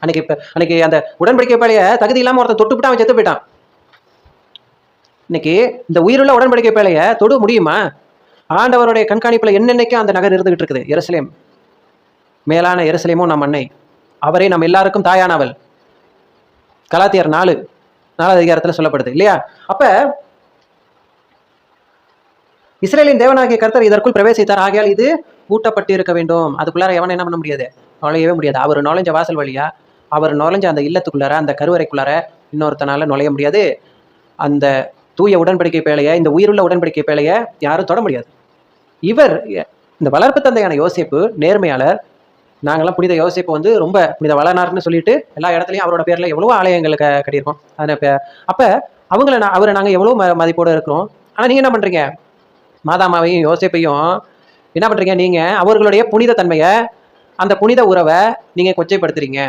அன்னைக்கு இப்போ அன்னைக்கு அந்த உடன்படிக்கை பேழைய தகுதி இல்லாமல் ஒருத்தன் தொட்டுவிட்டு அவன் செத்து போயிட்டான். இன்னைக்கு இந்த உயிருள்ள உடன்படிக்கை பேழைய தொட முடியுமா? ஆண்டவருடைய கண்காணிப்பில் என்னென்னைக்கும் அந்த நகர் இருந்துகிட்டு இருக்குது எருசலேம். மேலான எருசலேமும் நம் அன்னை. அவரே நம் எல்லாருக்கும் தாயானவள். கலாத்தியர் நாலு நாலாவது அதிகாரத்தில் சொல்லப்படுது இல்லையா? அப்ப இஸ்ரேலின் தேவனாகிய கர்த்தர் இதற்குள் பிரவேசித்தார் ஆகையால் இது ஊட்டப்பட்டு இருக்க வேண்டும். அதுக்குள்ளார எவனை என்ன பண்ண முடியாது? நுழையவே முடியாது. அவர் நுழைஞ்ச வாசல் வழியா அவர் நுழைஞ்ச அந்த இல்லத்துக்குள்ளார அந்த கருவறைக்குள்ளார இன்னொருத்தனால நுழைய முடியாது. அந்த தூய உடன்படிக்கை பேழைய இந்த உயிருள்ள உடன்படிக்கை பேழைய யாரும் தொட முடியாது. இவர் இந்த வளர்ப்பு தந்தையான யோசிப்பு நேர்மையாளர். நாங்கெல்லாம் புனித யோசிப்பு வந்து ரொம்ப புனித வளனார்னு சொல்லிட்டு எல்லா இடத்துலையும் அவரோட பேரில் எவ்வளோ ஆலயங்களுக்கு க கட்டியிருக்கோம். அதை அப்போ அவங்கள நான் அவரை நாங்கள் எவ்வளோ ம மதிப்போடு இருக்கிறோம். ஆனால் நீங்கள் என்ன பண்ணுறீங்க மாதாமாவையும் யோசிப்பையும் என்ன பண்ணுறீங்க நீங்கள் அவர்களுடைய புனித தன்மையை அந்த புனித உறவை நீங்கள் கொச்சைப்படுத்துறீங்க.